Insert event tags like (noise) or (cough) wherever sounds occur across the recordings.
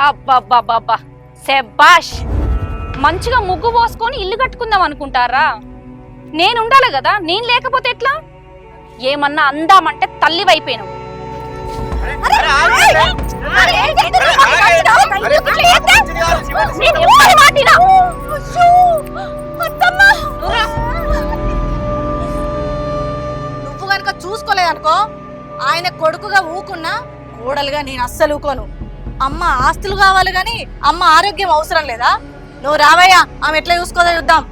అబ్బబ్బబ్బబ్బా శబాష్ మంచిగా ముగ్గు పోసుకొని ఇల్లు కట్టుకుందాం అనుకుంటారా నేను ఉండాలి కదా నేను లేకపోతే ఎట్లా ఏమన్నా అందామంటే తల్లి వైపోయినావు నువ్వు గనక చూసుకోలేదనుకో ఆయన కొడుకుగా ఊకున్నా కోడలుగా నేను అస్సలు ఊకోను అమ్మ ఆస్తులు కావాలి కానీ అమ్మ ఆరోగ్యం అవసరం లేదా? నువ్వు రావయ్యా ఆమె ఎట్లా చూసుకోదో చూద్దాం.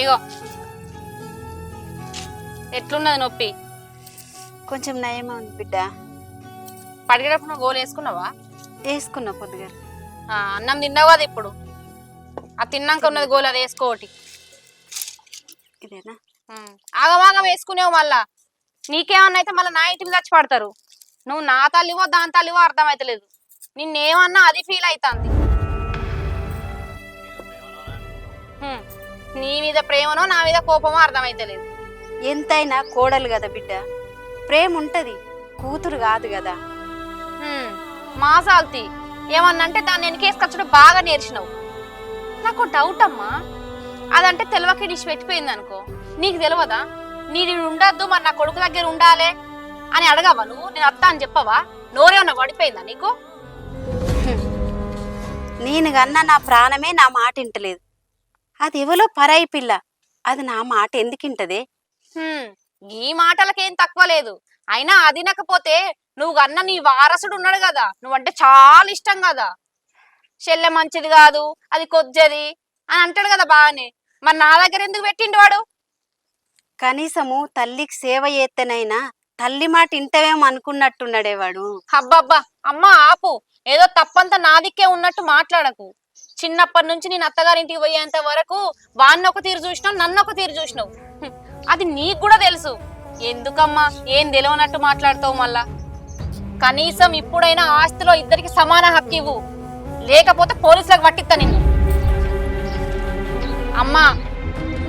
ఇగో. ఎట్లున్నది నొప్పి? కొంచెం నయమే ఉంది బిడ్డ. పడిగేటప్పుడు నువ్వు గోలు వేసుకున్నావా? వేసుకున్నా పొద్దుగారు ఆ, అన్నం తిన్నావు కదా ఇప్పుడు. ఆ తిన్నాక ఉన్నది గోలు అది వేసుకోటి ఇదేనా. ఆగమాగం వేసుకునేవు మళ్ళా. నీకేమన్నా అయితే మళ్ళీ నా ఇంటికి చచ్చి పడతారు. నువ్వు నా తల్లివో దాని తల్లివో అర్థమైతలేదు. నిన్నేమన్నా అది ఫీల్ అవుతుంది. నీ మీద ప్రేమనో నా మీద కోపమో అర్థమైతలేదు. ఎంతైనా కోడలు కదా బిడ్డ. ప్రేమ ఉంటది కూతురు కాదు కదా. మాసాల్తి ఏమన్నంటే దాన్ని వెనకేసుకొచ్చడం బాగా నేర్చినావు. నాకు డౌట్ అమ్మా. అదంటే తెలవకి డిష్ పెట్టిపోయింది అనుకో నీకు తెలియదా నీది ఉండద్దు మరి నా కొడుకు దగ్గర ఉండాలే అని అడగవా నువ్వు? నేను అత్త అని చెప్పవా? నోరేమన్నా పడిపోయిందా నీకు? నేను కన్నా నా ప్రాణమే నా మాట ఇంటలేదు. అది ఎవలో పరాయి పిల్ల. అది నా మాట ఎందుకింటదే? హ్మ్, ఈ మాటలకేం తక్కువ లేదు. అయినా అది నకపోతే నువ్వు కన్నా నీ వారసుడు ఉన్నాడు కదా నువ్వంటే చాలా ఇష్టం కదా చెల్లె మంచిది కాదు అది కొద్దిది అని అంటాడు కదా బాగానే మరి నా దగ్గర ఎందుకు పెట్టిండు వాడు? కనీసము తల్లికి సేవ చేత్తనైనా తల్లి మాట ఇంటవేమో అనుకున్నట్టున్నాడే వాడు. అబ్బబ్బా అమ్మ ఆపు. ఏదో తప్పంతా నా దిక్కే ఉన్నట్టు మాట్లాడకు. చిన్నప్పటి నుంచి నేను అత్తగారింటికి పోయేంత వరకు వాడిని ఒక తీరు చూసినావు నన్ను ఒక తీరు చూసినావు. అది నీకు కూడా తెలుసు. ఎందుకమ్మా? ఏం తెలియనట్టు మాట్లాడతావు మళ్ళా? కనీసం ఇప్పుడైనా ఆస్తిలో ఇద్దరికి సమాన హక్కు ఇవ్వు. లేకపోతే పోలీసులకు పట్టిస్తా నిన్ను. అమ్మా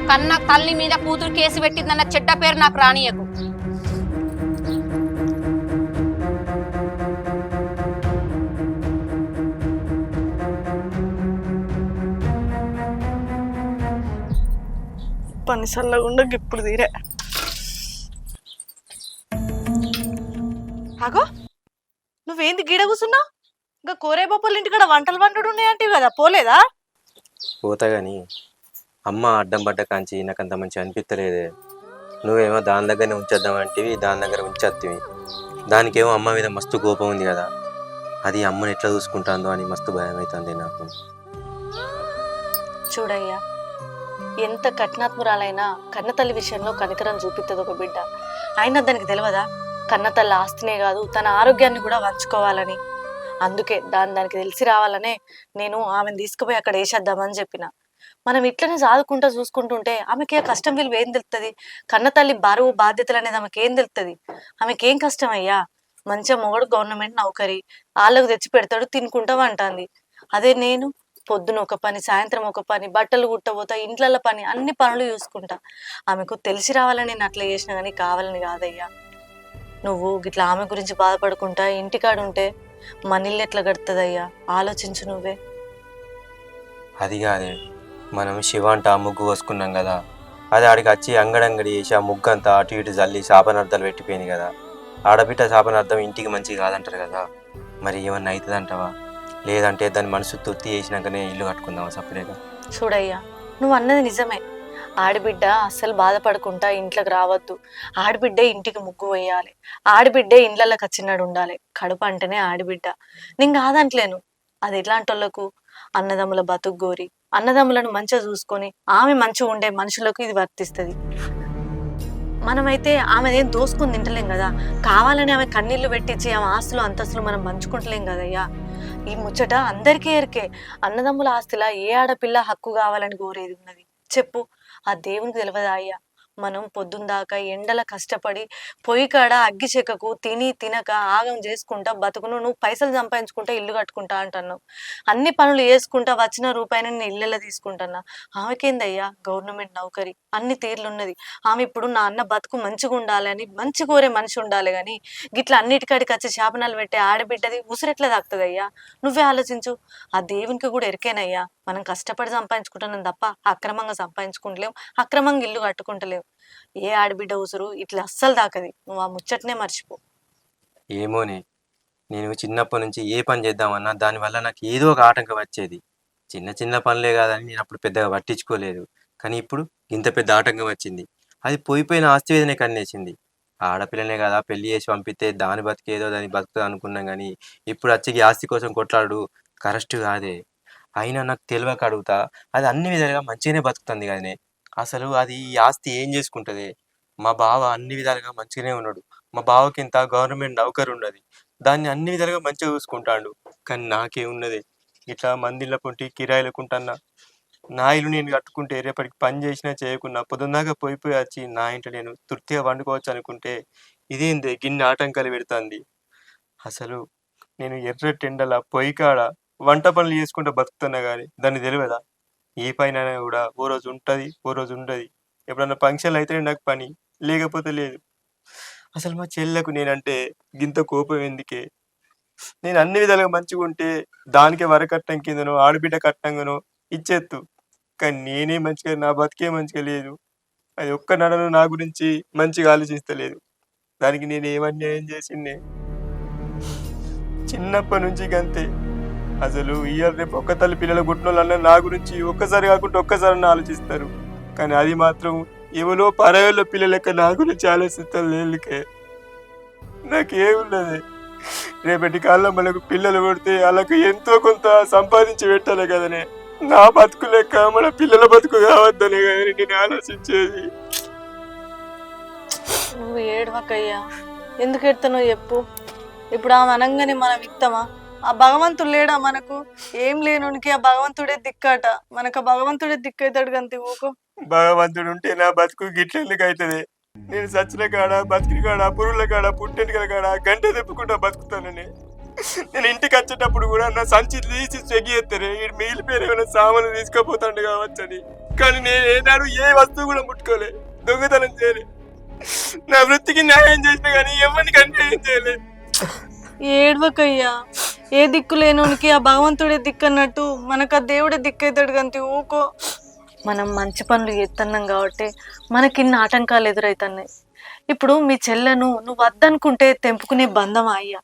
కన్న తల్లి మీద కూతురు కేసు పెట్టిందన్న చెడ్డ పేరు నాకు రానియకు. పని సల్లగుండా ఇప్పుడు తీరే. అగో నువ్వేంది గీడ కూర్చున్నావు ఇంకా కోరే బాపుల ఇంటికాడ వంటలు వంటలు ఉన్నాయంటే కదా పోలేదా? పోతా గాని అమ్మ అడ్డం పడ్డ కాంచి నాకు అంత మంచి అనిపించలేదే నువ్వేమో దాని దగ్గరనే ఉంచేద్దామంటివి దాని దగ్గర ఉంచేత్తివి. దానికేమో అమ్మ మీద మస్తు కోపం ఉంది కదా. అది అమ్మని ఎట్లా చూసుకుంటాందో అని మస్తు భయం అవుతుంది నాకు. చూడయ్యా ఎంత కఠినాత్మురాలైనా కన్నతల్లి విషయంలో కనికరం చూపిస్తుంది ఒక బిడ్డ. అయినా దానికి తెలియదా కన్నతల్లి ఆస్తినే కాదు తన ఆరోగ్యాన్ని కూడా వంచుకోవాలని. అందుకే దాని దానికి తెలిసి రావాలనే నేను ఆమెను తీసుకుపోయి అక్కడ వేసేద్దామని చెప్పిన. మనం ఇట్లనే సాదుకుంటా చూసుకుంటుంటే ఆమెకి ఆ కష్టం విలువ ఏం తెలుస్తుంది కన్నతల్లి బరువు బాధ్యతలు అనేది ఆమెకి ఏం తెలుస్తుంది ఆమెకి ఏం కష్టం అయ్యా? మంచిగా మొగడు గవర్నమెంట్ నౌకరి వాళ్ళకు తెచ్చి పెడతాడు తినుకుంటా అంటుంది అదే నేను పొద్దున ఒక పని సాయంత్రం ఒక పని బట్టలు కుట్టబోతా ఇంట్లో పని అన్ని పనులు చూసుకుంటా. ఆమెకు తెలిసి రావాలని నేను అట్లా చేసిన కానీ కావాలని కాదయ్యా. నువ్వు గిట్లా ఆమె గురించి బాధపడుకుంటా ఇంటికాడ ఉంటే మన ఎట్లా గడుతుందయ్యా ఆలోచించు నువ్వే. అది కాదే. మనం శివ అంటే ఆ ముగ్గు వసుకున్నాం కదా. అది ఆడికి వచ్చి అంగడంగడి చేసి ఆ ముగ్గు అంతా అటు ఇటు జల్లి శాపనార్థాలు పెట్టిపోయింది కదా. ఆడబిడ్డ శాపనార్థం ఇంటికి మంచిది కాదంటారు కదా. మరి ఏమన్నా అవుతుందంటావా లేదంటే దాని మనసు తృప్తి చేసినాకనే ఇల్లు కట్టుకుందామా సపరేట్గా చూడయ్యా నువ్వు అన్నది నిజమే. ఆడబిడ్డ అస్సలు బాధపడకుండా ఇంట్లోకి రావద్దు. ఆడబిడ్డే ఇంటికి ముగ్గు వేయాలి. ఆడబిడ్డే ఇండ్లలోకి వచ్చినాడు ఉండాలి. కడుపు అంటేనే ఆడబిడ్డ. నేను కాదంటలేను. అది ఎట్లాంటి వాళ్ళకు అన్నదమ్ముల బతుకు గోరి. అన్నదమ్ములను మంచిగా చూసుకొని ఆమె మంచిగా ఉండే మనుషులకు ఇది వర్తిస్తుంది. మనమైతే ఆమె ఏం తింటలేం కదా? కావాలని ఆమె కన్నీళ్ళు పెట్టించి ఆమె ఆస్తులు అంతస్తులు మనం పంచుకుంటలేం కదయ్యా? ఈ ముచ్చట అందరికీ ఎరికే. అన్నదమ్ముల ఆస్తిలా ఏ ఆడపిల్ల హక్కు కావాలని కోరేది ఉన్నది? చెప్పు. ఆ దేవునికి తెలియదా అయ్యా? మనం పొద్దున్న దాకా ఎండల కష్టపడి పొయ్యి కాడ అగ్గి చెక్కకు తిని తినక ఆగం చేసుకుంటా బతుకును నువ్వు పైసలు సంపాదించుకుంటా ఇల్లు కట్టుకుంటా అంటున్నావు. అన్ని పనులు చేసుకుంటా వచ్చిన రూపాయిని నేను ఇళ్ళలో తీసుకుంటున్నా ఆమెకేందయ్యా? గవర్నమెంట్ నౌకరి. అన్ని తీర్లున్నది. ఆమె ఇప్పుడు నా అన్న బతుకు మంచిగా ఉండాలి అని మంచి కోరే మనిషి ఉండాలి కానీ గిట్లా అన్నిటికాడికి వచ్చి శాపనాలు పెట్టే ఆడబిడ్డది ఉసిరెట్లా తాకుతుందయ్యా? నువ్వే ఆలోచించు. ఆ దేవునికి కూడా ఎరికేనయ్యా. మనం కష్టపడి సంపాదించుకుంటున్నాం తప్ప అక్రమంగా సంపాదించుకుంటలేం అక్రమంగా ఇల్లు కట్టుకుంటలేం. ఏ ఆడబిడ్డ ఉసురు ఇట్లా అస్సలు దాకది నువ్వు ఆ ముచ్చటనే మర్చిపో. ఏమోనే నేను చిన్నప్పటి నుంచి ఏ పని చేద్దామన్నా దానివల్ల నాకు ఏదో ఒక ఆటంకం వచ్చేది. చిన్న చిన్న పనులే కాదని నేను అప్పుడు పెద్దగా పట్టించుకోలేదు. కానీ ఇప్పుడు ఇంత పెద్ద ఆటంకం వచ్చింది. అది పోయిపోయిన ఆస్తి వేదనే కన్నేసింది. ఆడపిల్లనే కదా పెళ్ళి చేసి పంపితే దాని బతికేదో దాని బతుకుతుంది అనుకున్నాం కానీ ఇప్పుడు వచ్చి ఆస్తి కోసం కొట్లాడు కరెక్ట్ కాదే. అయినా నాకు తెలియక అడుగుతా. అది అన్ని విధాలుగా మంచిగానే బతుకుతుంది కానీ అసలు అది ఈ ఆస్తి ఏం చేసుకుంటది? మా బావ అన్ని విధాలుగా మంచిగానే ఉన్నాడు. మా బావకి ఇంత గవర్నమెంట్ నౌకరు ఉన్నది. దాన్ని అన్ని విధాలుగా మంచిగా చూసుకుంటాడు. కానీ నాకేమున్నది ఇట్లా మందిళ్ళ పొంటి కిరాయిలకుంటన్నా నా ఇల్లు నేను కట్టుకుంటే రేపటికి పని చేసినా చేయకున్నా పొద్దున్నాక పోయిపోయి వచ్చి నా ఇంట్లో నేను తృప్తిగా వండుకోవచ్చు అనుకుంటే ఇదేంది గిన్నె ఆటంకాలు పెడుతుంది. అసలు నేను ఎర్ర టెండల పొయ్యి కాడ వంట పనులు చేసుకుంటూ బతుకుతున్నా కానీ దాన్ని తెలియదా ఏ పైన కూడా ఓ రోజు ఉంటుంది ఓ రోజు ఉండదు. ఎప్పుడన్నా ఫంక్షన్లు అయితే నాకు పని లేకపోతే లేదు. అసలు మా చెల్లెకు నేనంటే గింత కోపం ఎందుకే? నేను అన్ని విధాలుగా మంచిగా ఉంటే దానికే వరకట్నం కిందనో ఆడబిడ్డ కట్నంగానో ఇచ్చేత్తు. కానీ నేనే మంచిగా నా బతికే మంచిగా లేదు. అది ఒక్క నడను నా గురించి మంచిగా ఆలోచిస్తలేదు. దానికి నేను ఏమన్యాయం చేసిండే? చిన్నప్పటి నుంచి గంతే. అసలు ఇయర్ రేపు ఒక్క తల్లి పిల్లల గుట్టినోళ్ళన్న నా గురించి ఒక్కసారి కాకుండా ఒక్కసారి ఆలోచిస్తారు. కానీ అది మాత్రం ఎవరో పరవేళ్ళ పిల్లల లెక్క నా గురించి ఆలోచిస్తారు లేదుకే నాకేమున్నది రేపటి కాలంలో మనకు పిల్లలు పుడితే వాళ్ళకు ఎంతో కొంత సంపాదించి పెట్టాలి కదనే. నా బతుకు లెక్క మన పిల్లల బతుకు కావద్దనే కదని నేను ఆలోచించేది. నువ్వు ఏడవకయ్యా. ఎందుకు ఎడతానో చెప్పు. ఇప్పుడు ఆమె అనగానే మనం ఇస్తామా? ఆ భగవంతుడు లేడా మనకు? ఏం లేనునికి ఆ భగవంతుడే దిక్కాట. మనకు ఆ భగవంతుడే దిక్కవుతాడు గంతి ఊకో. భగవంతుడు ఉంటే నా బతుకు గిట్లెందుకు అవుతుంది నేను సచ్చిన కాడ బతికిన కాడ పురుగుల కాడ పుట్టెనికల కాడ గంట తెప్పుకుంటా బతుకుతానని. నేను ఇంటికి వచ్చేటప్పుడు కూడా నా సంచి తీసి చెక్ ఎత్తారు ఈ పేరు ఏమైనా సామాన్లు కావచ్చు కావచ్చని. కానీ నేను ఏనాడు ఏ వస్తువు కూడా ముట్టుకోలే. దొంగతనం చేయలే. నా వృత్తికి న్యాయం చేసిన కానీ ఎవరికి అన్యాయం చేయలే. ఏడవకయ్యా. ఏ దిక్కు లేనోనికి ఆ భగవంతుడే దిక్కు అన్నట్టు మనకు ఆ దేవుడే దిక్కు అవుతాడు గంతి ఊకో. మనం మంచి పనులు ఎత్తన్నాం కాబట్టి మనకి ఇన్ని ఆటంకాలు ఎదురవుతున్నాయి ఇప్పుడు మీ చెల్లెను నువ్వు వద్దనుకుంటే తెంపుకునే బంధం అయ్యా?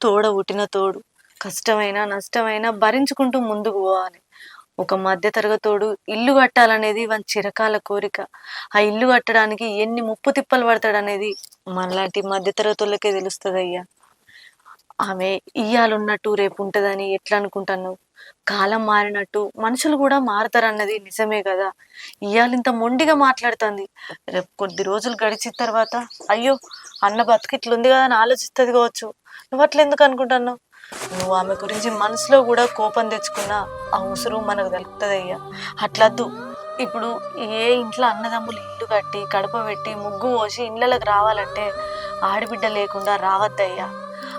తోడ ఉట్టిన తోడు. కష్టమైనా నష్టమైనా భరించుకుంటూ ముందుకు పోవాలి. ఒక మధ్య తరగతోడు ఇల్లు కట్టాలనేది వన్ చిరకాల కోరిక. ఆ ఇల్లు కట్టడానికి ఎన్ని ముప్పు తిప్పలు పడతాడనేది మనలాంటి మధ్యతరగతులకే తెలుస్తుంది అయ్యా ఆమె ఇయ్యాలున్నట్టు రేపు ఉంటుందని ఎట్లా అనుకుంటాను కాలం మారినట్టు మనుషులు కూడా మారతారన్నది నిజమే కదా? ఇయ్యాలు ఇంత మొండిగా మాట్లాడుతుంది. రేపు కొద్ది రోజులు గడిచిన తర్వాత అయ్యో అన్న బతుకు ఉంది కదా అని ఆలోచిస్తుంది కావచ్చు. నువ్వు అట్లా ఎందుకు అనుకుంటున్నావు నువ్వు ఆమె గురించి మనసులో కూడా కోపం తెచ్చుకున్నా ఆ ఉసురు మనకు తెలుపుతుంది అయ్యా అట్లద్దు. ఇప్పుడు ఏ ఇంట్లో అన్నదమ్ములు ఇల్లు కట్టి కడప పెట్టి ముగ్గు పోసి ఇళ్ళకి రావాలంటే ఆడబిడ్డ లేకుండా రావద్దయ్యా.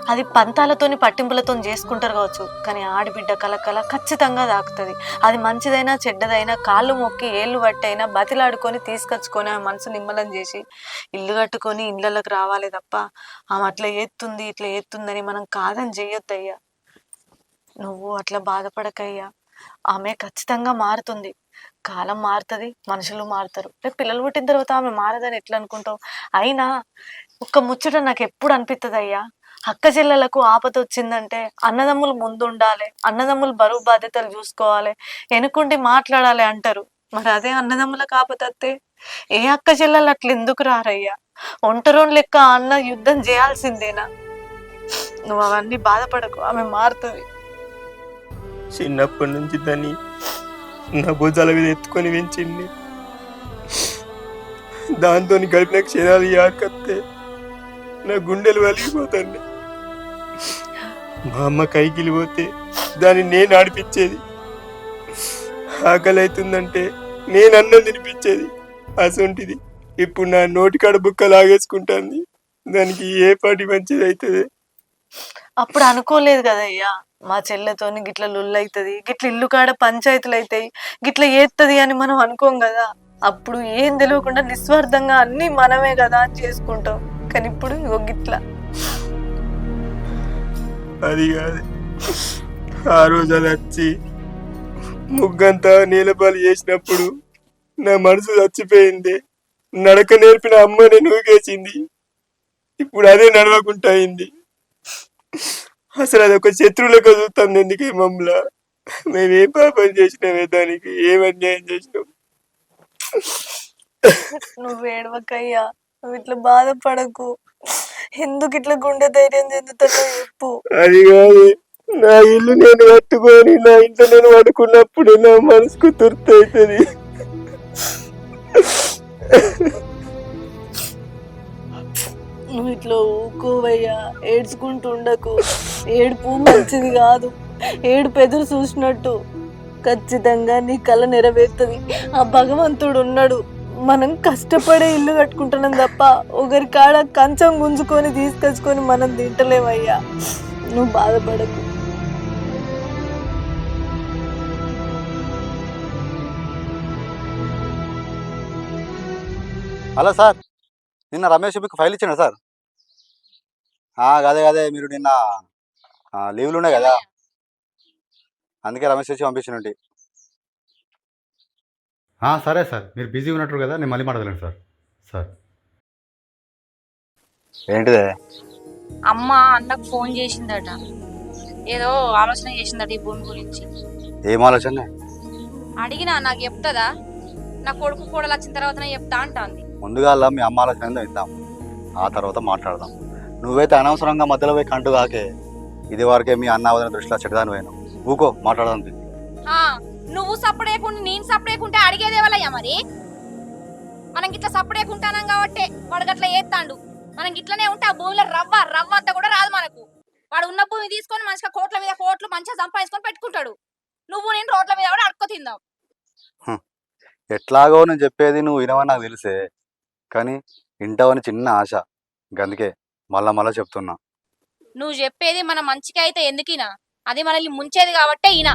అది పంతాలతోని పట్టింపులతో చేసుకుంటారు కావచ్చు కానీ ఆడబిడ్డ కలకల ఖచ్చితంగా దాకుతుంది అది మంచిదైనా చెడ్డదైనా కాళ్ళు మొక్కి ఏళ్ళు పట్టైనా బతిలాడుకొని తీసుకొచ్చుకొని ఆమె మనసు నిమ్మలం చేసి ఇల్లు కట్టుకొని ఇళ్ళలోకి రావాలి తప్ప ఆమె అట్లా ఎత్తుంది ఇట్లా ఎత్తుందని మనం కాదని చెయ్యొద్దయ్యా. నువ్వు అట్లా బాధపడకయ్యా. ఆమె ఖచ్చితంగా మారుతుంది. కాలం మారుతుంది మనుషులు మారుతారు. రేపు పిల్లలు పుట్టిన తర్వాత ఆమె మారదని ఎట్లా అనుకుంటావు అయినా ఒక్క ముచ్చట నాకు ఎప్పుడు అనిపిస్తుంది అయ్యా అక్క చెల్లెలకు ఆపద వచ్చిందంటే అన్నదమ్ములు ముందు ఉండాలి అన్నదమ్ములు బరువు బాధ్యతలు చూసుకోవాలి ఎనుకుండి మాట్లాడాలి అంటారు. మరి అదే అన్నదమ్ములకు ఆపదత్తే ఏ అక్క చెల్లెలు అట్లా ఎందుకు రారయ్యా? ఒంటరోని లెక్క అన్న యుద్ధం చేయాల్సిందేనా? నువ్వు అవన్నీ బాధపడకు ఆమె మారుతుంది. చిన్నప్పటి నుంచి దాన్ని నా భుజాల మీద ఎత్తుకొని పెంచింది. దాంతో గడిపిన క్షణాలు యాకత్తే నా గుండెలు వలిగిపోతాయి మా అమ్మ కైకిలి పోతే దాన్ని నేను ఆడిపించేది. ఆకలి అవుతుందంటే నేను అన్నం తినిపించేది. అసొంటిది. ఇప్పుడు నా నోటికాడ బుక్క లాగేసుకుంటాంది. దానికి ఏ పాటి మంచిది అవుతుంది అప్పుడు అనుకోలేదు కదయ్యా మా చెల్లెతోని గిట్ల లొల్లు అవుతుంది గిట్ల ఇల్లు కాడ పంచాయతీలు అవుతాయి గిట్ల ఏత్తది అని మనం అనుకోం కదా. అప్పుడు ఏం తెలియకుండా నిస్వార్థంగా అన్ని మనమే కదా అని చేసుకుంటాం. కానీ ఇప్పుడు ఇగో గిట్లా. అది కాదు. ఆ రోజు అది వచ్చి ముగ్గంతా నీలపాలు చేసినప్పుడు నా మనసు చచ్చిపోయింది. నడక నేర్పిన అమ్మని నూకేసింది. ఇప్పుడు అదే నడవకుండా అయింది. అసలు అది ఒక శత్రువులకు చూస్తాం ఎందుకే మమ్మల్ని? ఏ పాపం చేసినామే దానికి? ఏం అన్యాయం చేసినాం? నువ్వు ఏడవకయ్యా. నువ్వు ఇట్లా బాధపడకు. ఎందుకు ఇట్లా గుండె ధైర్యం చెందుతానో చెప్పు. అది కాదు. నా ఇల్లు నేను కట్టుకొని నా ఇంట్లో నేను పడుకున్నప్పుడు నా మనసుకు తుర్తి అవుతుంది. నువ్వు ఇట్లా ఊకోవయ్యా ఏడ్చుకుంటూ ఉండకు. ఏడుపు మంచిది కాదు. ఏడుపు ఎదురు చూసినట్టు. ఖచ్చితంగా నీ కళ నెరవేరుతుంది. ఆ భగవంతుడు ఉన్నాడు. మనం కష్టపడే ఇల్లు కట్టుకుంటున్నాం తప్ప ఒకరి కాడ కంచం గుంజుకొని తీసుకొచ్చుకొని మనం తింటలేమయ్యా. నువ్వు బాధపడకు. హలో సార్ నిన్న రమేష్ మీకు ఫైల్ ఇచ్చాడు సార్? ఆ, అదే అదే మీరు నిన్న లీవ్లు ఉన్నాయి కదా. అందుకే రమేష్ వచ్చి పంపించినట్టు సరే సార్. మీరు బిజీ ఉన్నట్టు కదా నేను మళ్ళీ మాట్లాడలేను సార్. సార్. ఏంటిదే? అమ్మ అన్నకు ఫోన్ చేసిందట. ఏదో ఆలోచన చేసిందట ఈ భూమి గురించి. ఏం ఆలోచన? అడిగినా నాకు చెప్తుందా? నా కొడుకు కూడా వచ్చిన తర్వాతనే చెప్తా అంటాంది. ముందుగా మీ అమ్మ ఆలోచన విందాం. ఆ తర్వాత మాట్లాడదాం. నువ్వైతే అనవసరంగా మధ్యలో పోయి కంటు కాకే ఇది వరకే మీ అన్న వదిన దృష్టిలో చెడ్దాని పోయాను ఊకో మాట్లాడదాం. ఆ, నువ్వు సప్పుడేకుంటే నేను సప్పుడేకుంటే అడిగేదేవలయ్యా మరి? మనం గిట్లా సప్పుడేకుంటానం కాబట్టి వాడు గట్లా ఏత్తాండు మనం గిట్లనే ఉంటే ఆ భూమిలో రవ్వ రవ్వ అంతా కూడా రాదు మనకు. వాడు ఉన్న భూమి తీసుకొని మంచిగా కోట్ల మీద కోట్లు మంచిగా సంపాదించుకొని పెట్టుకుంటాడు. నువ్వు నేను రోడ్ల మీద కూడా అడుక్కో తిందాం. ఎట్లాగో నేను చెప్పేది నువ్వు వినవని నాకు తెలిసే. కానీ వింటావని చిన్న ఆశ. గందుకే మళ్ళా మళ్ళా చెప్తున్నా. నువ్వు చెప్పేది మన మంచిగా అయితే ఎందుకినా? అది మనల్ని ముంచేది కాబట్టే ఈయన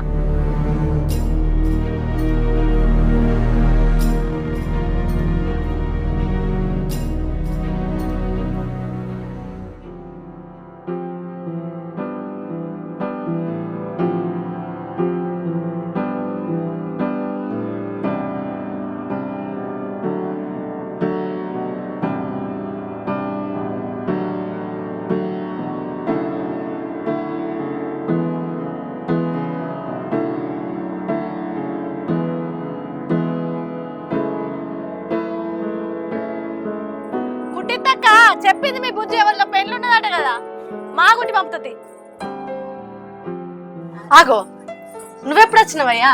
చెప్పింది మీ బుజ్జి ఎవరిలో పెళ్ళున్నదట కదా. మా గుట్టి పంపుతుంది. ఆగో నువ్వెప్పుడు వచ్చినవయ్యా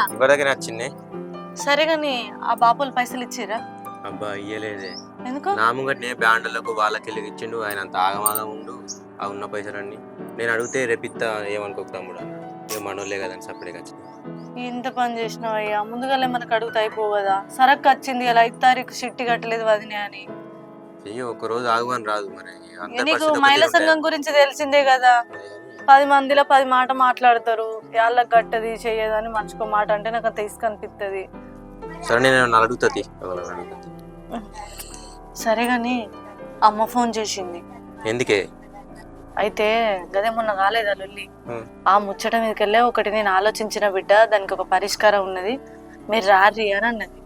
నచ్చింది? సరే గాని ఆ బాపులు పైసలు ఇచ్చిరా అబ్బా ఇయ్యలేదే. ఎందుకు? నా ముంగటనే బ్యాండ్లకు వాళ్ళకి వెళ్ళి ఇచ్చిండు ఆయన అంత ఆగమాగం ఉండు ఆ ఉన్న పైసలన్నీ. నేను అడిగితే రేపిత్తా ఏమనుకోకు తమ్ముడు అన్నాడు. ఇక మనోళ్ళే కదని సపరేట్గా వచ్చింది. ఎంత పని చేసినావయ్యా ముందుగానే మనకు అడుగుతా అయిపోవు కదా. సరక్కు వచ్చింది అలా ఐదు తారీఖు షిట్టి కట్టలేదు వదినే అని. రోజు ఆగువని రాదు మరి. నీకు పరిస్థితి ఒకటే మహిళా ఉంటాయి. సంఘం గురించి తెలిసిందే కదా. పది మందిలో పది మాట మాట్లాడతారు. వాళ్ళకి గట్టది చెయ్యదని మనిషికో మాట అంటే నాకు అంత ఇసుక అనిపిస్తుంది సరే నేను అడుగుతుంది సరే గాని అమ్మ ఫోన్ చేసింది. ఎందుకే? అయితే గదే మొన్న కాలేదా లొల్లి. ఆ ముచ్చట మీదకి వెళ్ళే ఒకటి నేను ఆలోచించిన బిడ్డ దానికి ఒక పరిష్కారం ఉన్నది. మీరు రారి అని అన్నది.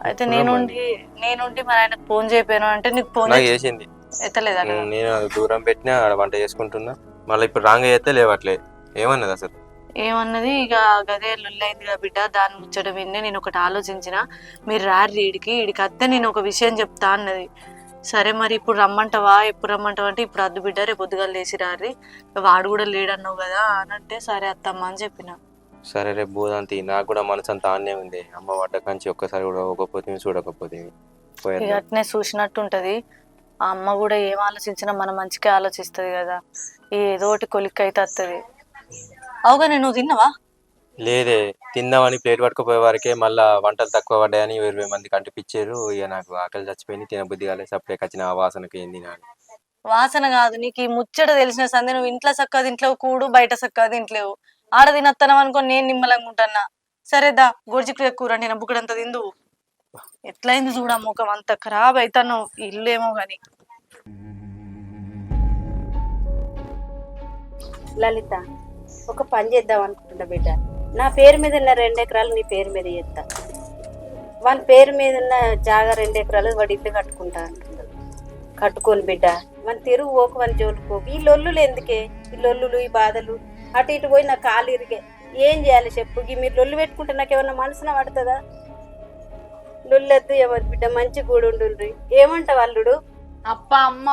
అయితే నేనుండి నేనుండి మరి ఆయనకు ఫోన్ చేయపోయాను అంటే నీకు ఫోన్ నాకు చేసింది. ఎత్తలేదా నేను అది దూరం పెట్టినా ఆడ వంట చేసుకుంటున్నా. మళ్ళీ ఇప్పుడు రాంగ్ చేస్తే లేవట్లే. ఏమన్నది అసలు? ఏమన్నది? ఇక గదే లొల్లి అయిందిగా బిడ్డ దాని ముచ్చట విన్నే నేను ఒకటి ఆలోచించిన. మీరు రారి ఈడికి ఈడికి అత్తే నేను ఒక విషయం చెప్తా అన్నది. సరే మరి ఇప్పుడు రమ్మంటావా? ఎప్పుడు రమ్మంటావా అంటే ఇప్పుడు అద్దు బిడ్డ రేపు పొద్దుగాలు లేచి రారి వాడు కూడా లేడన్నావు కదా అని అంటే సరే అత్తమ్మ అని చెప్పిన. సరే రేపు పోదాంతి నాకు కూడా మనసు అంతా ఆన్నే ఉంది అమ్మ పడ్డ కంచి ఒక్కసారి కూడా ఒకపోతే చూడకపోతే. ఇక అట్నే చూసినట్టు ఉంటది ఆ అమ్మ కూడా ఏం ఆలోచించినా మన మంచిగా ఆలోచిస్తుంది కదా. ఈ ఏదో ఒకటి కొలిక్ అయితే వస్తుంది అవుగా నువ్వు తిన్నావా? లేదే. తిందామని ప్లేట్ పట్టుకుపోయే వరకే మళ్ళా వంటలు తక్కువ పడ్డాయని ఇరవై మందికి అంటిపించారు ఇక నాకు ఆకలి చచ్చిపోయింది తినబుద్ధి కాలేదు సపరేట్ వచ్చిన ఆ వాసనకి ఏంది నాకు వాసన కాదు నీకు ఈ ముచ్చట తెలిసిన సంది నువ్వు ఇంట్లో సక్కగా తింట్లేవు కూడు బయట సక్కగా తింట్లేవు. ఆడ తినత్తనం అనుకో నేను నిమ్మలంగా ఉంటున్నా. సరేదా గోర్చిక్కుడు కూర నేను బుక్కడంత తిందు ఎట్లయింది చూడ ముఖం? అంత ఖరాబ్ అవుతాను ఇల్లేమో గాని. లలిత ఒక పని చేద్దాం అనుకుంటున్నా బిడ్డ. నా పేరు మీద ఉన్న రెండు ఎకరాలు నీ పేరు మీద చేస్తా. వాళ్ళ పేరు మీద ఉన్న జాగా రెండు ఎకరాలు వాడి ఇల్లు కట్టుకుంటా అంటున్నాడు. బిడ్డ. మన తిరుగు ఓకు మన జోలుకోకు ఈ లొల్లులు ఎందుకే? ఈ లొల్లులు ఈ బాధలు. అటు ఇటు పోయి నా కాలు ఇరిగే. ఏం చేయాలి చెప్పు? మీరు లొల్లు పెట్టుకుంటే నాకు ఏమన్నా మనసున పడుతుందా? లొల్లెద్దు ఎవరు బిడ్డ మంచి గూడు ఉండుండ్రి. ఏమంటావు అల్లుడు? అప్ప అమ్మ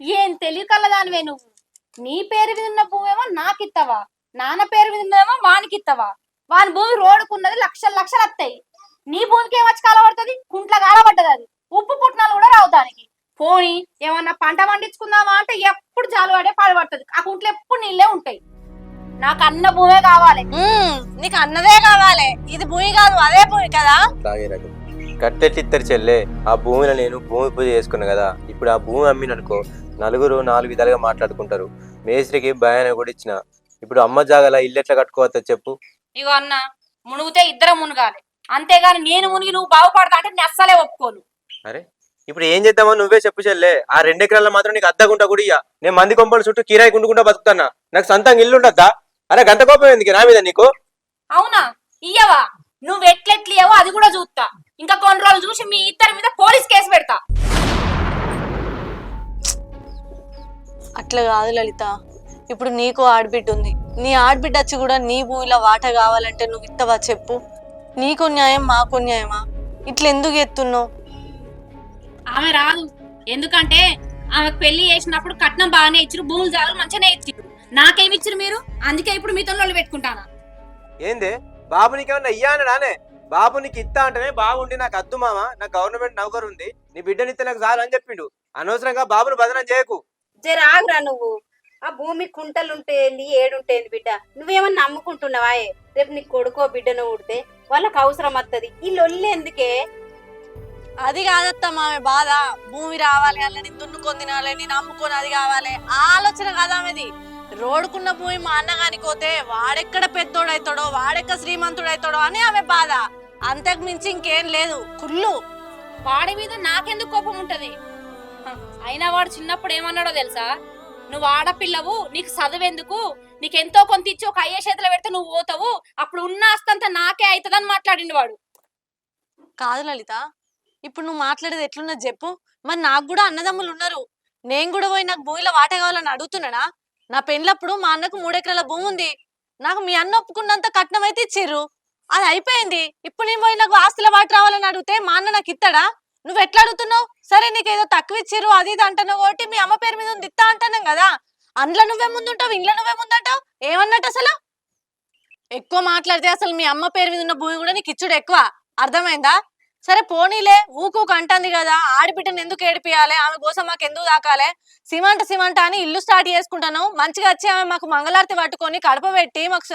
ఏం తెలియకలదానివే నువ్వు. నీ పేరు మీద ఉన్న భూమేమో నాకిత్తవా? నాన్న పేరు మీద ఉన్నదేమో వానికిత్తవా? వాని భూమి రోడ్డుకున్నది లక్షలు లక్షలు వస్తాయి నీ భూమికి ఏమొచ్చి కాలబడుతుంది కుంట్ల కాలబడ్డది అది. ఉప్పు పుట్టినాలు కూడా రావు దానికి. పోని ఏమన్నా పంట పండించుకుందామా అంటే ఎప్పుడు జాలువాడే పడే పడబడుతుంది ఆ కుంట్లో ఎప్పుడు నీళ్ళే ఉంటాయి. నాకు అన్న భూమే కావాలి. నీకు అన్నదే కావాలి. ఇది భూమి కాదు అదే భూమి కదా? తాగే రకం కట్టెట్టి ఇద్దరు చెల్లె ఆ భూమిలో నేను భూమి పూజ చేసుకున్నా కదా. ఇప్పుడు ఆ భూమి అమ్మిననుకో నలుగురు నాలుగు విధాలుగా మాట్లాడుకుంటారు. మేస్త్రికి భయాన్ని కూడా ఇచ్చిన. ఇప్పుడు అమ్మ జాగల ఇల్లు ఎట్లా కట్టుకోవచ్చో చెప్పు. ఇగో అన్న మునుగుతే ఇద్దరం మునగాలి. అంతేగాని నేను మునిగి నువ్వు బాగుపడతా అంటే నేను అస్సలే ఒప్పుకోను. అరే ఇప్పుడు ఏం చేద్దామో నువ్వే చెప్పు చెల్లె. ఆ రెండు ఎకరాల మాత్రం నీకు అద్దగుంటా కూడా ఇయ్య. నేను మంది కొంపల చుట్టూ కిరాయి కుండుకుంటా బతుకుతానా? నాకు సొంతంగా ఇల్లు ఉండద్దా? అరే గంట కోపం ఎందుకు? నా మీద నీకు? అవునా? ఇయ్యవా? నువ్వు ఎట్లెట్లియవో అది కూడా చూస్తా. ఇంకా కొన్ని రోజులు చూసి మీ ఇద్దరి మీద పోలీస్ కేసు పెడతా. అట్లా కాదు లలిత. ఇప్పుడు నీకు ఆడబిడ్డ ఉంది. నీ ఆడబిడ్డ వచ్చి కూడా నీ భూమిలో వాట కావాలంటే నువ్వు ఇత్తవా చెప్పు? నీకు న్యాయం మాకు న్యాయమా? ఇట్లా ఎందుకు ఎత్తున్నావు? ఆమె రాదు. ఎందుకంటే ఆమెకు పెళ్ళి చేసినప్పుడు కట్నం బాగానే ఇచ్చారు భూములు జాగ్రత్త మంచిగానే ఇచ్చారు. నాకేమి ఇచ్చారు మీరు? అందుకే ఇప్పుడు మీతో వాళ్ళు పెట్టుకుంటానా? ఏంది? బాబు నీకేమన్నా ఇయ్యా అన్నాడానే బాబు నీకు ఇత్తా అంటేనే బాగుండి నాకు అద్దు మామ నాకు గవర్నమెంట్ నౌకరు ఉంది నీ బిడ్డనిస్తే నాకు చాలు అని చెప్పిండు. అనవసరంగా బాబును బదనం చేయకు. జర ఆగురా నువ్వు. ఆ భూమి కుంటలుంటే ఏంది ఏడుంటేంది బిడ్డ. నువ్వేమన్నా నమ్ముకుంటున్నావా రేపు నీ కొడుకో బిడ్డను ఉడితే వాళ్ళకి అవసరం వస్తుంది ఈ లొల్లి ఎందుకే? అది కాదత్తమ్మా ఆమె బాధ. భూమి రావాలి అల్లని దున్నుకొని తినాలి నేను అమ్ముకొని అది కావాలి. ఆ ఆలోచన కాదా ఆమెది రోడ్డుకున్న భూమి మా అన్నగానికి పోతే వాడెక్కడ పెద్దోడైతాడో వాడెక్కడ శ్రీమంతుడైతాడో అని ఆమె బాధ. అంతకు మించి ఇంకేం లేదు. కుళ్ళు. వాడి మీద నాకెందుకు కోపం ఉంటది? అయినా వాడు చిన్నప్పుడు ఏమన్నాడో తెలుసా? నువ్వు ఆడపిల్లవు నీకు చదువెందుకు? నీకు ఎంతో కొంత ఇచ్చి ఒక అయ్యే చేతిలో పెడితే నువ్వు పోతావు. అప్పుడు ఉన్న ఆస్తంతా నాకే అవుతుందని మాట్లాడిండు వాడు. కాదు లలిత ఇప్పుడు నువ్వు మాట్లాడేది ఎట్లున్నది చెప్పు. మరి నాకు కూడా అన్నదమ్ములు ఉన్నారు. నేను కూడా పోయి నాకు భూమిలో వాట కావాలని అడుగుతున్నానా? నా పెళ్ళప్పుడు మా అన్నకు మూడెకరాల భూమి ఉంది. నాకు మీ అన్న ఒప్పుకున్నంత కట్నం అయితే ఇచ్చిర్రు. అది అయిపోయింది. ఇప్పుడు నేను పోయి నాకు ఆస్తుల వాటి రావాలని అడిగితే మా అన్న నాకు ఇస్తాడా నువ్వు ఎట్లా అడుగుతున్నావు? సరే నీకు ఏదో తక్కువ ఇచ్చిర్రు అది ఇది అంటున్నావు కాబట్టి మీ అమ్మ పేరు మీద ఉంది ఇస్తా అంటున్నాం కదా. అందులో నువ్వే ముందుంటావు ఇంట్లో నువ్వే ముందంటావు? ఏమన్నట్టు అసలు? ఎక్కువ మాట్లాడితే అసలు మీ అమ్మ పేరు మీద ఉన్న భూమి కూడా నీకు ఇచ్చుడు ఎక్కువ. అర్థమైందా? సరే పోనీలే ఊకూకు అంటుంది కదా ఆడబిడ్డను ఎందుకు ఏడిపియాలి? ఆమె కోసం మాకు ఎందుకు దాకాలే సిమంట సిమంట అని ఇల్లు స్టార్ట్ చేసుకుంటాను. మంచిగా వచ్చి ఆమె మాకు మంగళారతి పట్టుకొని కడప పెట్టి మాకు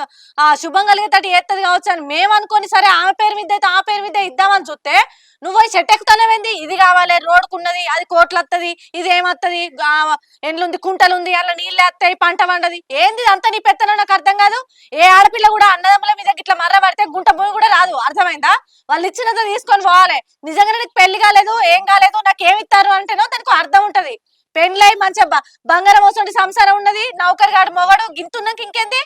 శుభం కలిగేటట్టు ఏత్తది కావచ్చు అని మేము అనుకొని సరే ఆమె పేరు మీద అయితే ఆ పేరు మీద ఇద్దామని చూస్తే నువ్వు పోయి చెట్టు ఎక్కుతానేవేంది ఇది కావాలి రోడ్డుకున్నది అది కోట్లు వస్తుంది ఇది ఏమత్తది? ఎండ్లుంది కుంటలుంది అలా నీళ్ళు వస్తాయి పంట వండది ఏంది అంతా నీ పెత్తనో? నాకు అర్థం కాదు. ఏ ఆడపిల్ల కూడా అన్నదమ్ముల మీద ఇట్లా మర్ర పడితే గుంట భూమి కూడా రాదు. అర్థమైందా? వాళ్ళు ఇచ్చినంత తీసుకొని పోవాలి. నిజంగానే నీకు పెళ్ళి కాలేదు ఏం కాలేదు నాకు ఏమి ఇస్తారు అంటేనో దానికి అర్థం ఉంటది. పెండ్లై మంచిగా బంగారం వస్తుంది సంసారం ఉన్నది నౌకరి గాడు మొగడు గింతున్నాక ఇంకేంది?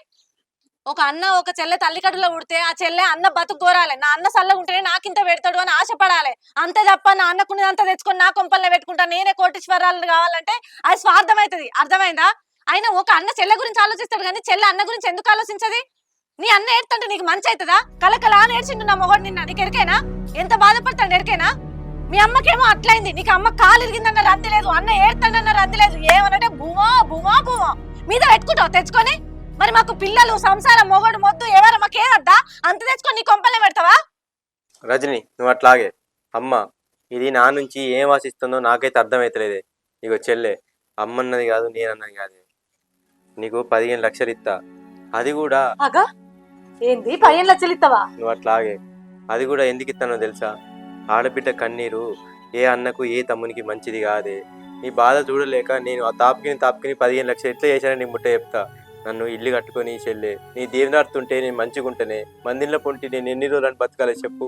ఒక అన్న ఒక చెల్లె తల్లికడులో ఉడితే ఆ చెల్లె అన్న బతుకు కోరాలి. నా అన్న సల్లగా ఉంటేనే నాకింత పెడతాడు అని ఆశపడాలి. అంతే తప్ప నా అన్నకున్నది తెచ్చుకొని నా కొంపల్లో పెట్టుకుంటా నేనే కోటీశ్వరాలు కావాలంటే అది స్వార్థం అవుతుంది అర్థమైందా? అయినా ఒక అన్న చెల్లె గురించి ఆలోచిస్తాడు కానీ చెల్లె అన్న గురించి ఎందుకు ఆలోచించది? నీ అన్న ఏడుతుంటే నీకు మంచి అవుతుందా? కలకలా అని నా మొగడు నిన్న. నీకు ఎరికేనా? ఎంత బాధపడతాడు ఎరికేనా? మీ అమ్మకేమో అట్లయింది. నీకు అమ్మ కాలు ఇరిగిందన్న రద్ది లేదు. అన్న ఏడుతాడన్న రద్ది లేదు. ఏమనంటే భూమా భూమా భూమా. మీద పెట్టుకుంటావు తెచ్చుకొని. మరి మాకు పిల్లలు సంసారం మొగడు మొద్దు ఎవరు మాకేదద్దా అంత తెచ్చుకొని నీ కొంపలే పెడతావా? రజని నువ్వు అట్లాగే. అమ్మ ఇది నా నుంచి ఏం ఆశిస్తుందో నాకైతే అర్థమైతలేదే. నీకు చెల్లె అమ్మన్నది కాదు నేనన్నది కాదు. నీకు పదిహేను లక్షలు ఇస్తా అది కూడా అగా ఏంది? పదిహేను లక్షలు ఇస్తావా నువ్వు అట్లాగే. అది కూడా ఎందుకు ఇస్తానో తెలుసా? ఆడబిడ్డ కన్నీరు ఏ అన్నకు ఏ తమ్మునికి మంచిది కాదే. నీ బాధ చూడలేక నేను ఆ తాపుకిని తాపుకిని పదిహేను లక్షలు ఎట్లా చేశానని నీ ముట్ట చెప్తా. నన్ను ఇల్లు కట్టుకొని చెల్లె. నీ దీవెనార్తుంటే నేను మంచిగా ఉంటేనే మందిలో పొంటి నేను ఎన్ని రోజులని బతకాలి చెప్పు.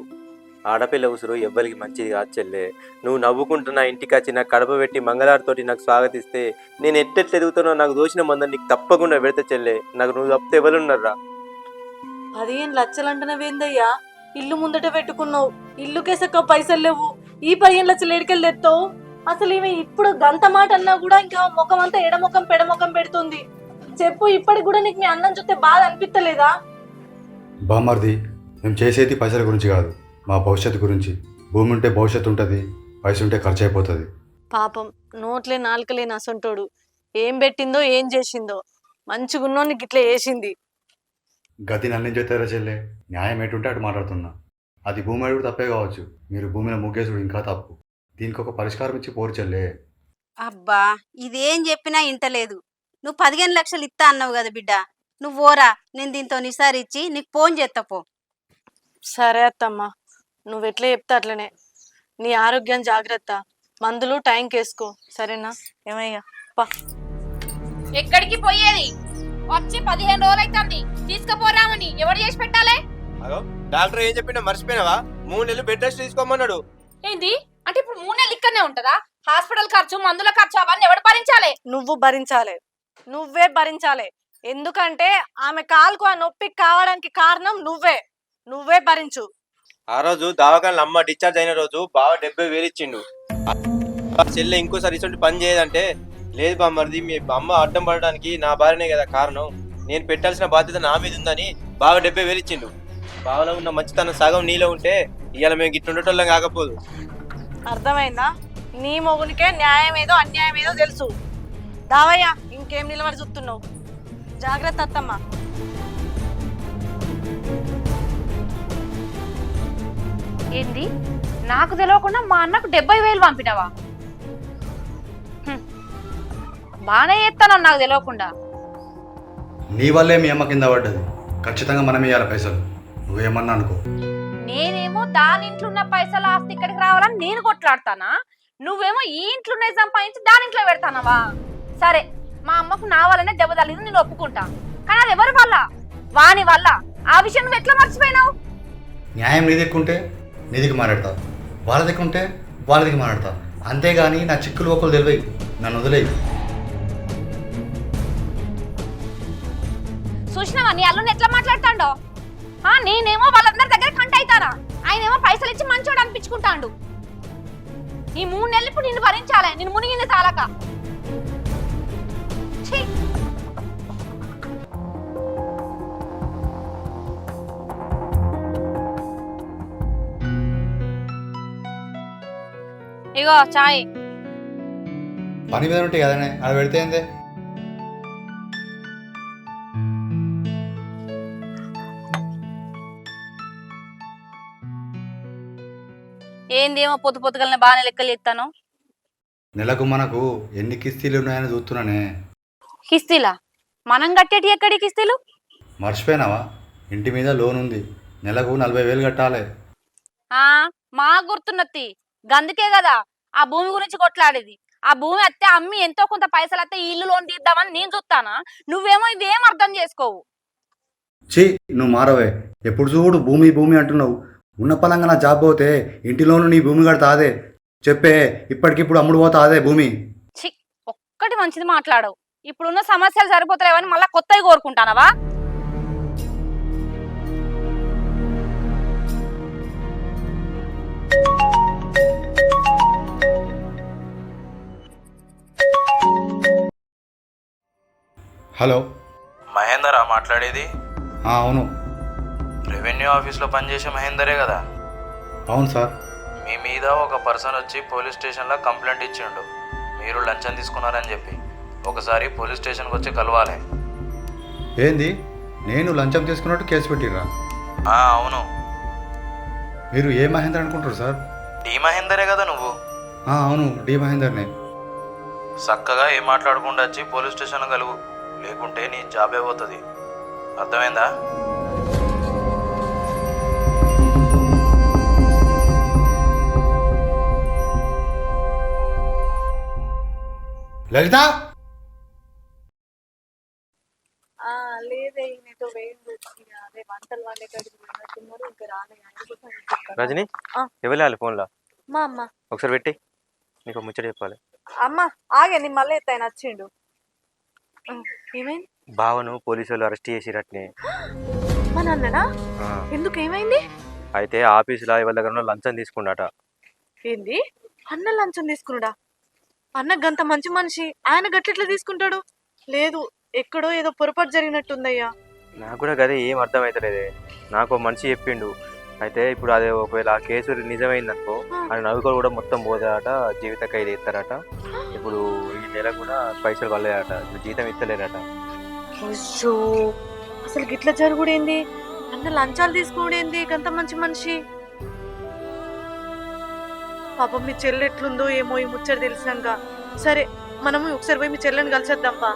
ఆడపిల్ల ఉసురు ఎవ్వరికి మంచిది కాదు చెల్లె. నువ్వు నవ్వుకుంటూ నా ఇంటికి వచ్చి నాకు కడప పెట్టి మంగళారితోటి నాకు స్వాగతిస్తే నేను ఎట్టెట్లు ఎదుగుతానో నాకు దోచిన మందని నీకు తప్పకుండా పెడితే చెల్లె. నాకు నువ్వు తప్పితే ఎవరున్నారా పదిహేను లక్షలు అంటున్నావేందయ్యా ఇల్లు ముందట పెట్టుకున్నావు. ఇల్లుకే సక్క పైసలు లేవు. ఈ పదిహేను లక్షలు ఎడికెళ్ళి తెస్తావు అసలు ఈమె ఇప్పుడు గంత మాట అన్నా కూడా ఇంకా ముఖం అంతా ఎడముఖం పెడముఖం పెడుతుంది. చెప్పు ఇప్పటికి కూడా నీకు మీ అన్నం చూస్తే బాధ అనిపిస్తలేదా బామ్మర్ది మేము చేసేది పైసల గురించి కాదు. మా భవిష్యత్తు గురించి. భూమి ఉంటే భవిష్యత్తు ఉంటుంది పైసలు ఉంటే ఖర్చు అయిపోతుంది పాపం నోట్లే నాలుకలేని అసంటోడు ఏం పెట్టిందో ఏం చేసిందో. మంచిగున్నోని గిట్ల వేసింది గతి నన్ను చెప్తారా చెల్లె? న్యాయం ఎటుంటే అటు మాట్లాడుతున్నా. అది భూమి అడుగు తప్పే కావచ్చు. మీరు భూమిలో ముగ్గేసుడు ఇంకా తప్పు. దీనికి ఒక పరిష్కారం ఇచ్చి పోరు చెల్లే. అబ్బా ఇదేం చెప్పినా ఇంటలేదు. నువ్వు పదిహేను లక్షలు ఇస్తా అన్నావు కదా బిడ్డ. నువ్వు ఓరా నేను దీంతో నిసారిచ్చి నీకు ఫోన్ చేస్తా పో. సరే అత్తమ్మా నువ్వు ఎట్లా చెప్తే అట్లనే. నీ ఆరోగ్యం జాగ్రత్త మందులు టైంకి వేసుకో సరేనా? ఏమయ్యా? పా. ఎక్కడికి పోయేది? వచ్చి పదిహేను రోజులు అవుతుంది తీసుకుపోరామని ఎవరు చేసి పెట్టాలి? అగో డాక్టర్ ఏం చెప్పినా మర్చిపోయినావా? మూడు నెలలు బెడ్ రెస్ట్ తీసుకోమన్నాడు. ఏంది? అంటే ఇప్పుడు మూడు నెలలు ఇక్కడనే ఉంటదా? హాస్పిటల్ ఖర్చు మందుల ఖర్చు అవన్నీ ఎవరు భరించాలి? నువ్వు భరించాలి. నువ్వే భరించాలి. ఎందుకంటే ఆమె కాలుకు ఆ నొప్పి కావడానికి కారణం నువ్వే. నువ్వే భరించు. ఆ రోజు దవాఖాన అమ్మ డిశ్చార్జ్ అయిన రోజు బావ డెబ్బై వేలు ఇచ్చిండు. ఆ చెల్లె ఇంకోసారి ఇటువంటి పని చేయదంటే లేదు బామ్మర్ది మీ అమ్మ అడ్డం పడడానికి నా భార్యనే కదా కారణం. నేను పెట్టాల్సిన బాధ్యత నా మీద ఉందని బావ డెబ్బై వేలు ఇచ్చిండు. బావలో ఉన్న మంచితనం సగం నీలో ఉంటే ఇవాళ మేము గిట్ల ఉండేటోళ్ళం కాకపోదు. అర్థమైందా? నీ మొగునికే న్యాయం ఏదో అన్యాయం ఏదో తెలుసు. దావయ్యా ఇంకేం నిలబడి చూస్తున్నావు జాగ్రత్త అత్తమ్మా. ఏంది? నాకు తెలియకుండా మా అన్నకు డెబ్బై వేలు పంపినవా? హ్మ్. బానే చేస్తాను నాకు తెలియకుండా నీ వల్లే మీ అమ్మ కింద పడ్డది. ఖచ్చితంగా మనం ఇవ్వాలి పైసలు. నువ్వేమన్నా అనుకో. నేనేమో దాని ఇంట్లో ఉన్న పైసలు ఆస్తి ఇక్కడికి రావాలని నేను కొట్లాడతానా? నువ్వేమో ఈ ఇంట్లోనే సంపాదించి దాని ఇంట్లో పెడతానవా? సరే మా అమ్మకు నా వల్లనే దెబ్బ తల్లింది నేను ఒప్పుకుంటా. కానీ అది ఎవరి వల్ల? వాని వల్ల. ఆ విషయం నువ్వు ఎట్లా మర్చిపోయినావు? న్యాయం నీ దిక్కుంటే నీ దిక్కు మాట్లాడతా వాళ్ళ దిక్కుంటే వాళ్ళ దిక్కు మాట్లాడతా అంతేగాని నా చిక్కులు ఒకరు తెలివై నన్ను వదిలేయి. చూసినావా? నీ అల్లుని ఎట్లా మాట్లాడతాడో? ఆ నేనేమో వాళ్ళందరి దగ్గర కంట అవుతారా ఆయనేమో పైసలు ఇచ్చి మంచోడు అనిపించుకుంటాడు. ఈ మూడు నెలలు ఇప్పుడు నిన్ను భరించాలి. నిన్ను మునిగింది చాలక. ఛీ! ఇగో చాయ్. పని మీద ఉంటాయి కదనే అది పెడితే ఏందే? ఏందేమో పొద్దు పొద్దుగలనే బాగానే లెక్కలు చెప్తాను. నెలకు మనకు ఎన్ని కిస్తీలు ఉన్నాయని చూస్తున్నానే. కిస్తీలా? మనం కట్టేటి ఎక్కడి కిస్తీలు? మర్చిపోయినావా? ఇంటి మీద లోన్ ఉంది. నెలకు నలభై వేలు కట్టాలి. ఆ మా గుర్తున్నత్తి గందుకే కదా ఆ భూమి గురించి కొట్లాడేది. ఆ భూమి అత్తే అమ్మి ఎంతో కొంత పైసలు అత్తే ఈ ఇల్లు లోన్ తీద్దామని నేను చూస్తానా నువ్వేమో ఇదేం అర్థం చేసుకోవు. ఛీ నువ్వు మారవే. ఎప్పుడు చూడు భూమి భూమి అంటున్నావు. ఉన్న పలంగా నా జాబ్ పోతే ఇంటిలోను నీ భూమి కడతా అదే చెప్పే ఇప్పటికిప్పుడు అమ్ముడు పోతా అదే భూమి. ఛీ ఒక్కటి మంచిది మాట్లాడవు. ఇప్పుడున్న సమస్యలు సరిపోతలేవని మళ్ళీ కొత్తవి కోరుకుంటానవా? హలో. మహేందరా మాట్లాడేది? ఆ, అవును. రెవెన్యూ ఆఫీస్లో పనిచేసే మహేందరే కదా? అవును సార్. మీ మీద ఒక పర్సన్ వచ్చి పోలీస్ స్టేషన్లో కంప్లైంట్ ఇచ్చిండు. మీరు లంచం తీసుకున్నారని చెప్పి. ఒకసారి పోలీస్ స్టేషన్కి వచ్చి కలవాలి. ఏంది? నేను లంచం తీసుకున్నట్టు కేసు పెట్టిరా అవును. మీరు ఏ మహేందర్ అనుకుంటారు సార్? డి మహేందరే కదా నువ్వు? అవును డి మహేందర్నే. చక్కగా ఏం మాట్లాడకుండా వచ్చి పోలీస్ స్టేషన్ కలుగు లేకుంటే నీ జాబే పోతుంది. అర్థమైందా? లలిత! నీతో వేయండి అదే వంటలు వాళ్ళే ఇంకా రాలే. రజని. ఎవరు ఫోన్లో? మా అమ్మ. ఒకసారి పెట్టి నీకు ముచ్చట చెప్పాలి. అమ్మ ఆగే నీ మళ్ళీ ఎత్తాయి నచ్చిండు ఏమైంది? బావను పోలీసు వాళ్ళు అరెస్ట్ చేసిరట్నే. (gasps) మా నాన్ననా? ఎందుకు ఏమైంది? అయితే ఆఫీసులో ఎవరి దగ్గర లంచం తీసుకుండాట ఏంది? అన్న లంచం తీసుకున్నాడా? అన్న గంత మంచి మనిషి. ఆయన గట్లెట్లా తీసుకుంటాడు? లేదు ఎక్కడో ఏదో పొరపాటు జరిగినట్టుందయ్యా. నాకు కూడా గదే ఏం అర్థమవుతలేదే నాకు మనిషి చెప్పిండు. అయితే ఇప్పుడు అదే ఒకవేళ ఆ కేసు నిజమైందనుకో ఆయన నవ్వుకోలు కూడా మొత్తం పోతారట జీవిత ఖైదు ఇస్తారట ఇప్పుడు ఈ నెల కూడా పైసలు పడలేదట జీతం ఇస్తలేరట అయ్యో అసలు గిట్ల జరుగుడేంది? అన్న లంచాలు తీసుకోడేంది గంత మంచి మనిషి? పాపం మీ చెల్లి ఎట్లుందో ఏమో ఈ ముచ్చట తెలిసినాక. సరే మనము ఒకసారి పోయి మీ చెల్లెని కలిసేద్దాంపా.